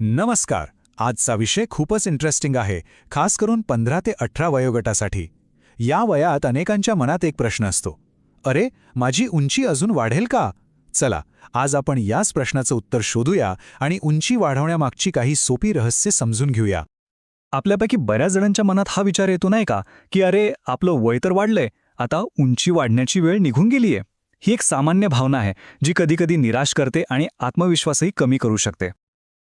नमस्कार. आजचा विषय खूपच इंटरेस्टिंग आहे. खास करून पंधरा ते अठरा वयोगटासाठी. या वयात अनेकांच्या मनात एक प्रश्न असतो. अरे माझी उंची अजून वाढेल का? चला आज आपण याच प्रश्नाचं उत्तर शोधूया आणि उंची वाढवण्यामागची काही सोपी रहस्य समजून घेऊया. आपल्यापैकी बऱ्याच जणांच्या मनात हा विचार येतो नाही का? की अरे आपलं वय तर वाढलंय आता उंची वाढण्याची वेळ निघून गेलीये. ही एक सामान्य भावना आहे जी कधीकधी निराश करते आणि आत्मविश्वासही कमी करू शकते.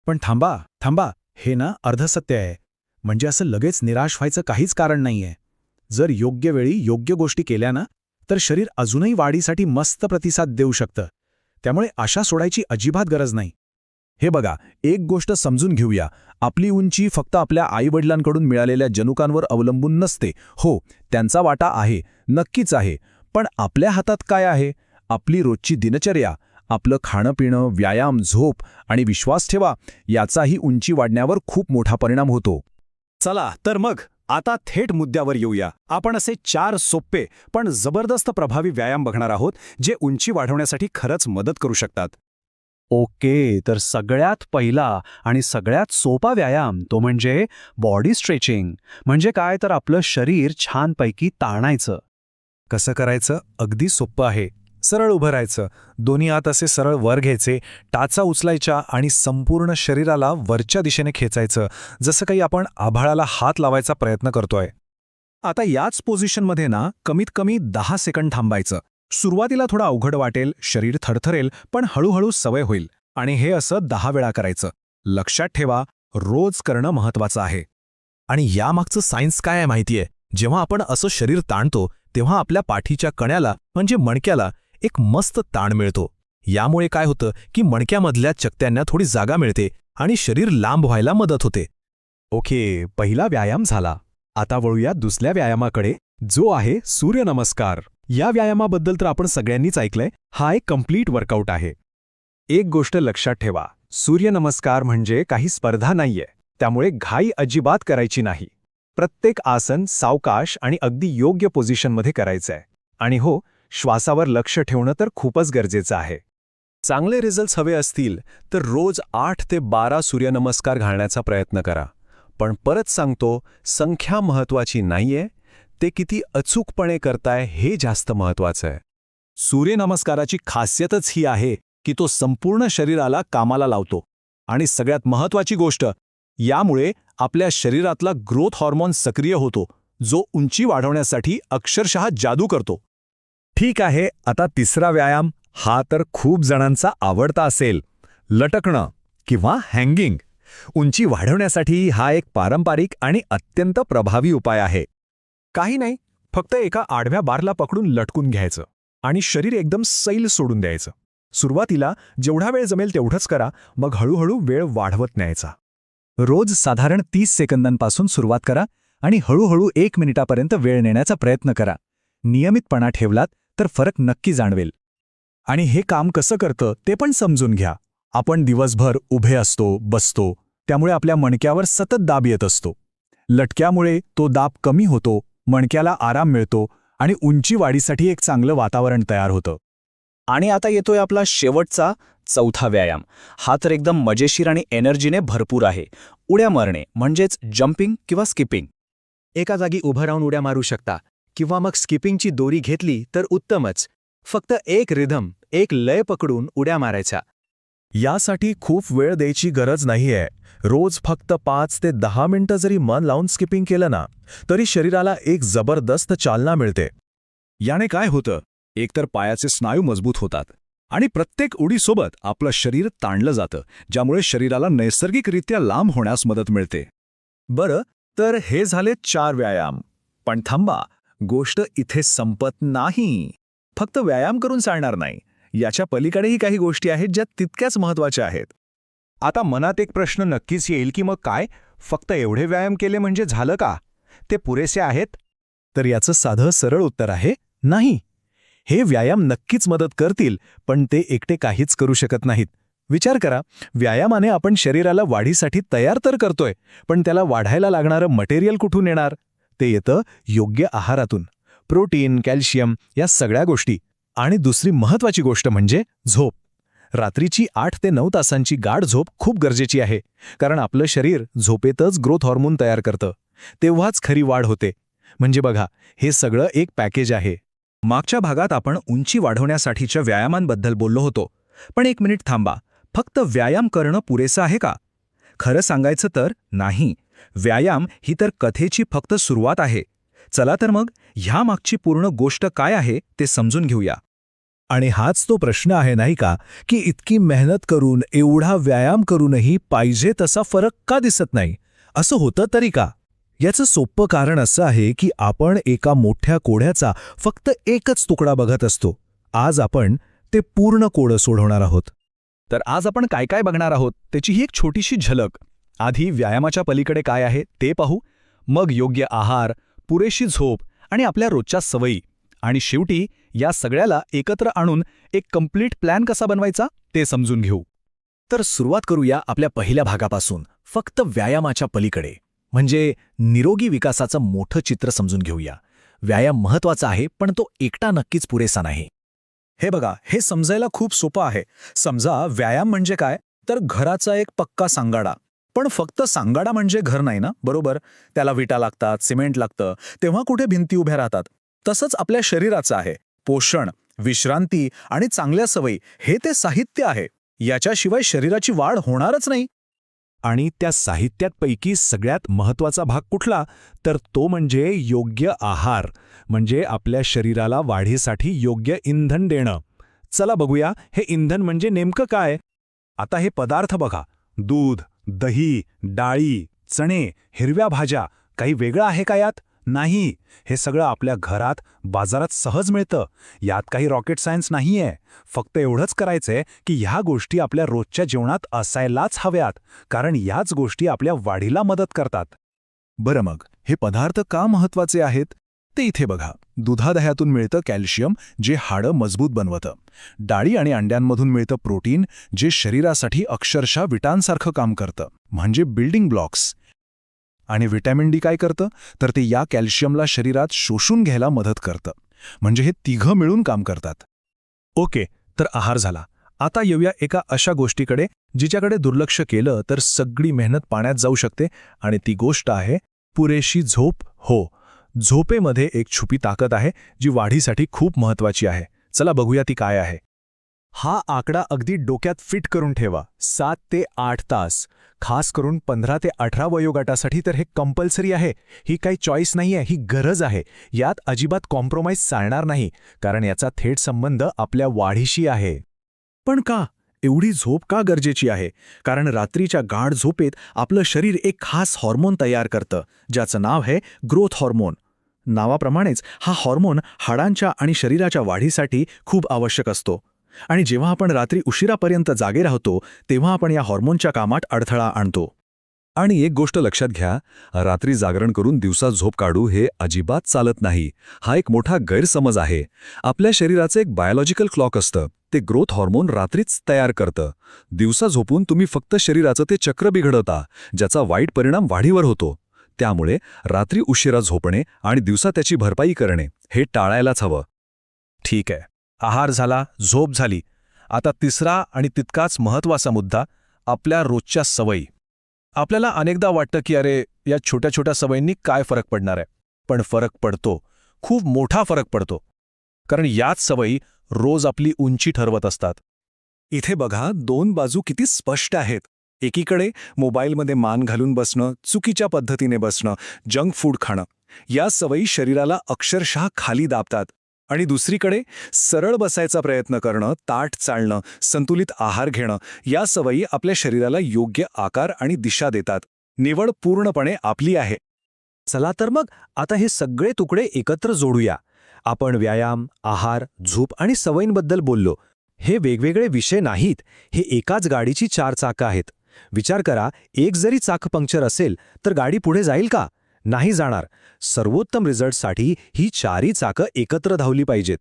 पण थांबा थांबा हे ना अर्धसत्य आहे. म्हणजे असं लगेच निराश व्हायचं काहीच कारण नाहीये. जर योग्य वेळी योग्य गोष्टी केल्या ना तर शरीर अजूनही वाढीसाठी मस्त प्रतिसाद देऊ शकतं. त्यामुळे आशा सोडायची अजिबात गरज नाही. हे बघा एक गोष्ट समजून घेऊया. आपली उंची फक्त आपल्या आईवडिलांकडून मिळालेल्या जनुकांवर अवलंबून नसते. हो त्यांचा वाटा आहे नक्कीच आहे. पण आपल्या हातात काय आहे? आपली रोजची दिनचर्या आपलं खाणंपिणं व्यायाम झोप आणि विश्वास ठेवा याचाही उंची वाढण्यावर खूप मोठा परिणाम होतो. चला तर मग आता थेट मुद्द्यावर येऊया. आपण असे चार सोपे पण जबरदस्त प्रभावी व्यायाम बघणार आहोत जे उंची वाढवण्यासाठी खरंच मदत करू शकतात. ओके तर सगळ्यात पहिला आणि सगळ्यात सोपा व्यायाम तो म्हणजे बॉडी स्ट्रेचिंग. म्हणजे काय? तर आपलं शरीर छानपैकी ताणायचं. कसं करायचं? अगदी सोपं आहे. सरळ उभं राहायचं. दोन्ही हात असे सरळ वर घ्यायचे टाचा उचलायच्या आणि संपूर्ण शरीराला वरच्या दिशेने खेचायचं जसं काही आपण आभाळाला हात लावायचा प्रयत्न करतोय. आता याच पोझिशनमध्ये ना कमीत कमी दहा सेकंड थांबायचं. सुरुवातीला थोडं अवघड वाटेल शरीर थरथरेल पण हळूहळू सवय होईल. आणि हे असं दहा वेळा करायचं. लक्षात ठेवा रोज करणं महत्वाचं आहे. आणि यामागचं सायन्स काय आहे माहितीये? जेव्हा आपण असं शरीर ताणतो तेव्हा आपल्या पाठीच्या कण्याला म्हणजे मणक्याला एक मस्त ताण मिळतो. यामुळे काय होतं की मणक्यामधल्या चकत्यांना थोडी जागा मिळते आणि शरीर लांब व्हायला मदत होते. ओके पहिला व्यायाम झाला. आता वळूया दुसऱ्या व्यायामाकडे. जो आहे सूर्यनमस्कार. या व्यायामाबद्दल तर आपण सगळ्यांनीच ऐकलंय. हा एक कंप्लीट वर्कआउट आहे. एक गोष्ट लक्षात ठेवा. सूर्यनमस्कार म्हणजे काही स्पर्धा नाहीये. त्यामुळे घाई अजिबात करायची नाही. प्रत्येक आसन सावकाश आणि अगदी योग्य पोझिशनमध्ये करायचंय. आणि हो श्वासावर लक्ष ठेवणं तर खूपच गरजेचं आहे. चांगले रिझल्ट्स हवे असतील तर रोज आठ ते बारा सूर्यनमस्कार घालण्याचा प्रयत्न करा. पण परत सांगतो संख्या महत्वाची नाहीये ते किती अचूकपणे करताय हे जास्त महत्वाचं आहे. सूर्यनमस्काराची खासियतच ही आहे की तो संपूर्ण शरीराला कामाला लावतो. आणि सगळ्यात महत्वाची गोष्ट यामुळे आपल्या शरीरातला ग्रोथ हॉर्मोन सक्रिय होतो जो उंची वाढवण्यासाठी अक्षरशः जादू करतो. ठीक आहे आता तिसरा व्यायाम हा तर खूप जणांचा आवडता असेल. लटकणं किंवा हँगिंग उंची वाढवण्यासाठी हा एक पारंपरिक आणि अत्यंत प्रभावी उपाय आहे. काही नाही फक्त एका आडव्या बारला पकडून लटकून घ्यायचं आणि शरीर एकदम सैल सोडून द्यायचं. सुरुवातीला जेवढा वेळ जमेल तेवढंच करा मग हळूहळू वेळ वाढवत न्यायचा. रोज साधारण तीस सेकंदांपासून सुरुवात करा आणि हळूहळू एक मिनिटापर्यंत वेळ नेण्याचा प्रयत्न करा. नियमितपणा ठेवलात तर फरक नक्की जाणवेल. आणि हे काम कसं करतं ते पण समजून घ्या. आपण दिवसभर उभे असतो बसतो त्यामुळे आपल्या मणक्यावर सतत दाब येत असतो. लटक्यामुळे तो दाब कमी होतो मणक्याला आराम मिळतो आणि उंची वाढीसाठी एक चांगलं वातावरण तयार होतं. आणि आता येतोय आपला शेवटचा चौथा व्यायाम. हा तर एकदम मजेशीर आणि एनर्जीने भरपूर आहे. उड्या मारणे म्हणजेच जम्पिंग किंवा स्किपिंग एका जागी उभं राहून उड्या मारू शकता. किंवा मग स्किपिंगची दोरी घेतली तर उत्तमच. फक्त एक रिधम एक लय पकडून उड्या मारायच्या. यासाठी खूप वेळ द्यायची गरज नाहीये. रोज फक्त पाच ते दहा मिनिटं जरी मन लावून स्किपिंग केलं ना तरी शरीराला एक जबरदस्त चालना मिळते. याने काय होतं? एकतर पायाचे स्नायू मजबूत होतात आणि प्रत्येक उडीसोबत आपलं शरीर ताणलं जातं ज्यामुळे शरीराला नैसर्गिकरित्या लांब होण्यास मदत मिळते. बरं तर हे झाले चार व्यायाम. पण थांबा गोष्ट इथे संपत नाही. फक्त व्यायाम करून चालणार नाही. याच्या पलीकडेही काही गोष्टी आहेत ज्या तितक्याच महत्त्वाच्या आहेत. आता मनात एक प्रश्न नक्कीच येईल की मग काय? फक्त एवढे व्यायाम केले म्हणजे झालं का? ते पुरेसे आहेत? तर याचं साधं सरळ उत्तर आहे नाही. हे व्यायाम नक्कीच मदत करतील पण ते एकटे काहीच करू शकत नाहीत. विचार करा व्यायामाने आपण शरीराला वाढीसाठी तयार तर करतोय पण त्याला वाढायला लागणारं मटेरियल कुठून येणार? ते येतं योग्य आहारातून. प्रोटीन कॅल्शियम या सगळ्या गोष्टी. आणि दुसरी महत्वाची गोष्ट म्हणजे झोप. रात्रीची आठ ते नऊ तासांची गाढ झोप खूप गरजेची आहे. कारण आपलं शरीर झोपेतच ग्रोथ हॉर्मोन तयार करतं. तेव्हाच खरी वाढ होते. म्हणजे बघा हे सगळं एक पॅकेज आहे. मागच्या भागात आपण उंची वाढवण्यासाठीच्या व्यायामांबद्दल बोललो होतो. पण एक मिनिट थांबा. फक्त व्यायाम करणं पुरेसं आहे का? खरं सांगायचं तर नाही. व्यायाम ही तर कथेची फक्त सुरुवात आहे. चला तर मग ह्या मागची पूर्ण गोष्ट काय आहे ते समजून घेऊया. आणि हाच तो प्रश्न आहे नाही का की इतकी मेहनत करून एवढा व्यायाम करूनही पाहिजे तसा फरक का दिसत नाही? असं होतं तरी का? याचं सोपं कारण असं आहे की आपण एका मोठ्या कोड्याचा फक्त एकच तुकडा बघत असतो. आज आपण ते पूर्ण कोडं सोडवणार आहोत. तर आज आपण काय काय बघणार आहोत त्याची ही एक छोटीशी झलक. आधी व्यायामाच्या पलीकडे काय आहे ते पाहू. मग योग्य आहार पुरेशी झोप आणि आपल्या रोजच्या सवयी. आणि शेवटी या सगळ्याला एकत्र आणून एक कंप्लीट प्लॅन कसा बनवायचा ते समजून घेऊ. तर सुरुवात करूया आपल्या पहिल्या भागापासून फक्त व्यायामाच्या पलीकडे. म्हणजे निरोगी विकासाचं मोठं चित्र समजून घेऊया. व्यायाम महत्त्वाचा आहे पण तो एकटा नक्कीच पुरेसा नाही. हे बघा हे समजायला खूप सोपं आहे. समजा व्यायाम म्हणजे काय? तर घराचा एक पक्का सांगाडा. पण फक्त सांगाडा म्हणजे घर नाही ना? बरोबर? त्याला विटा लागतात सिमेंट लागतं. तेव्हा कुठे भिंती उभ्या राहतात? तसंच आपल्या शरीराचं आहे. पोषण विश्रांती आणि चांगल्या सवयी हे ते साहित्य आहे. याच्याशिवाय शरीराची वाढ होणारच नाही. आणि त्या साहित्यातपैकी सगळ्यात महत्त्वाचा भाग कुठला? तर तो म्हणजे योग्य आहार म्हणजे आपल्या शरीराला वाढीसाठी योग्य इंधन देणं. चला बघूया हे इंधन म्हणजे नेमकं काय? आता हे पदार्थ बघा. दूध दही डाळी चणे हिरव्या भाज्या काही वेगळं आहे का यात? नाही. हे सगळं आपल्या घरात बाजारात सहज मिळतं. यात काही रॉकेट सायन्स नाहीये. फक्त एवढंच करायचंय की ह्या गोष्टी आपल्या रोजच्या जेवणात असायलाच हव्यात कारण याच गोष्टी आपल्या वाढीला मदत करतात. बरं मग हे पदार्थ का महत्त्वाचे आहेत? ते इथे बघा. दुधादह्यातून मिळतं कॅल्शियम जे हाडं मजबूत बनवतं. डाळी आणि अंड्यांमधून मिळतं प्रोटीन जे शरीरासाठी अक्षरशः विटांसारखं काम करतं. म्हणजे बिल्डिंग ब्लॉक्स. आणि व्हिटॅमिन डी काय करतं? तर ते या कॅल्शियमला शरीरात शोषून घ्यायला मदत करतं. म्हणजे हे तिघं मिळून काम करतात. ओके तर आहार झाला. आता येऊया एका अशा गोष्टीकडे जिच्याकडे दुर्लक्ष केलं तर सगळी मेहनत पाण्यात जाऊ शकते. आणि ती गोष्ट आहे पुरेशी झोप. हो झोपेमध्ये एक छुपी ताकद आहे जी वाढीसाठी खूप महत्वाची आहे. चला बघूया ती काय आहे. हा आकडा अगदी डोक्यात फिट करून ठेवा. सात ते आठ तास. खास करून पंधरा ते अठरा वयोगटासाठी तर हे कंपल्सरी आहे. ही काही चॉईस नाही आहे ही गरज आहे. यात अजिबात कॉम्प्रोमाइज चालणार नाही कारण याचा थेट संबंध आपल्या वाढीशी आहे. पण का? एवढी झोप का गरजेची आहे? कारण रात्रीच्या गाढ झोपेत आपलं शरीर एक खास हॉर्मोन तयार करतं ज्याचं नाव आहे ग्रोथ हॉर्मोन. नावाप्रमाणेच हा हॉर्मोन हाडांच्या आणि शरीराच्या वाढीसाठी खूप आवश्यक असतो. आणि जेव्हा आपण रात्री उशिरापर्यंत जागे राहतो तेव्हा आपण या हॉर्मोनच्या कामात अडथळा आणतो. आणि एक गोष्ट लक्षात घ्या रात्री जागरण करून दिवसा झोप काढू हे अजिबात चालत नाही. हा एक मोठा गैरसमज आहे. आपल्या शरीराचं एक बायोलॉजिकल क्लॉक असतं. ते ग्रोथ हॉर्मोन रात्रीच तयार करतं. दिवसा झोपून तुम्ही फक्त शरीराचं ते चक्र बिघडवता ज्याचा वाईट परिणाम वाढीवर होतो. त्यामुळे रात्री उशिरा झोपणे आणि दिवसा त्याची भरपाई करणे हे टाळायलाच हवं. ठीक आहे. आहार झाला झोप झाली. आता तिसरा आणि तितकाच महत्त्वाचा मुद्दा आपल्या रोजच्या सवयी. आपल्याला अनेकदा वाटतं की अरे या छोट्या छोट्या सवयींनी काय फरक पडणार आहे? पण फरक पडतो. खूप मोठा फरक पडतो. कारण याच सवयी रोज आपली उंची ठरवत असतात. इथे बघा दोन बाजू किती स्पष्ट आहेत. एकीकडे मोबाईलमध्ये मान घालून बसणं चुकीच्या पद्धतीने बसणं जंक फूड खाणं या सवयी शरीराला अक्षरशः खाली दाबतात. आणि दुसरीकडे सरळ बसायचा प्रयत्न करणं ताठ चालणं संतुलित आहार घेणं या सवयी आपल्या शरीराला योग्य आकार आणि दिशा देतात. निवड पूर्णपणे आपली आहे. चला तर मग आता हे सगळे तुकडे एकत्र जोडूया. आपण व्यायाम आहार झोप आणि सवयींबद्दल बोललो. हे वेगवेगळे विषय नाहीत. हे एकाच गाडीची चार चाकं आहेत. विचार करा एक जरी चाक पंक्चर असेल तर गाडी पुढे जाईल का? नाही जाणार. सर्वोत्तम रिझल्टसाठी ही चारही चाकं एकत्र धावली पाहिजेत.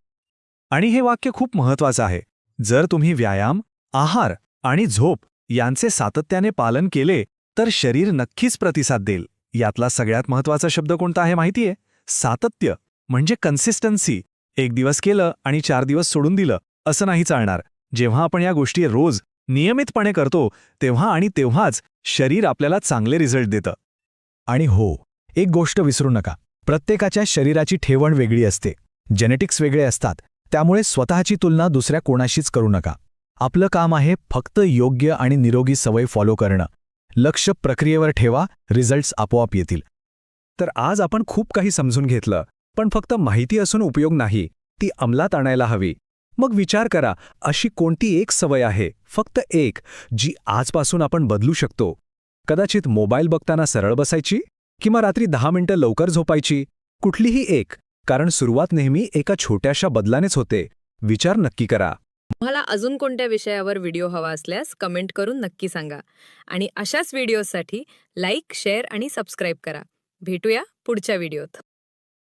आणि हे वाक्य खूप महत्वाचं आहे. जर तुम्ही व्यायाम आहार आणि झोप यांचे सातत्याने पालन केले तर शरीर नक्कीच प्रतिसाद देईल. यातला सगळ्यात महत्त्वाचा शब्द कोणता आहे माहितीये? सातत्य म्हणजे कन्सिस्टन्सी एक दिवस केलं आणि चार दिवस सोडून दिलं असं नाही चालणार. जेव्हा आपण या गोष्टी रोज नियमितपणे करतो तेव्हा आणि तेव्हाच शरीर आपल्याला चांगले रिझल्ट देतं. आणि हो एक गोष्ट विसरू नका. प्रत्येकाच्या शरीराची ठेवण वेगळी असते. जेनेटिक्स वेगळे असतात. त्यामुळे स्वतःची तुलना दुसऱ्या कोणाशीच करू नका. आपलं काम आहे फक्त योग्य आणि निरोगी सवय फॉलो करणं. लक्ष प्रक्रियेवर ठेवा रिझल्ट्स आपोआप येतील. तर आज आपण खूप काही समजून घेतलं पण फक्त माहिती असून उपयोग नाही ती अंमलात आणायला हवी. मग विचार करा अशी कोणती एक सवय आहे? फक्त एक जी आजपासून आपण बदलू शकतो. कदाचित मोबाईल बघताना सरळ बसायची? किंवा रात्री दहा मिनिटं लवकर झोपायची? कुठलीही एक कारण सुरुवात नेहमी एका छोट्याशा बदलानेच होते. विचार नक्की करा. तुम्हाला अजून कोणत्या विषयावर व्हिडिओ हवा असल्यास कमेंट करून नक्की सांगा. आणि अशाच व्हिडिओसाठी लाईक शेअर आणि सबस्क्राईब करा. भेटूया पुढच्या व्हिडिओत.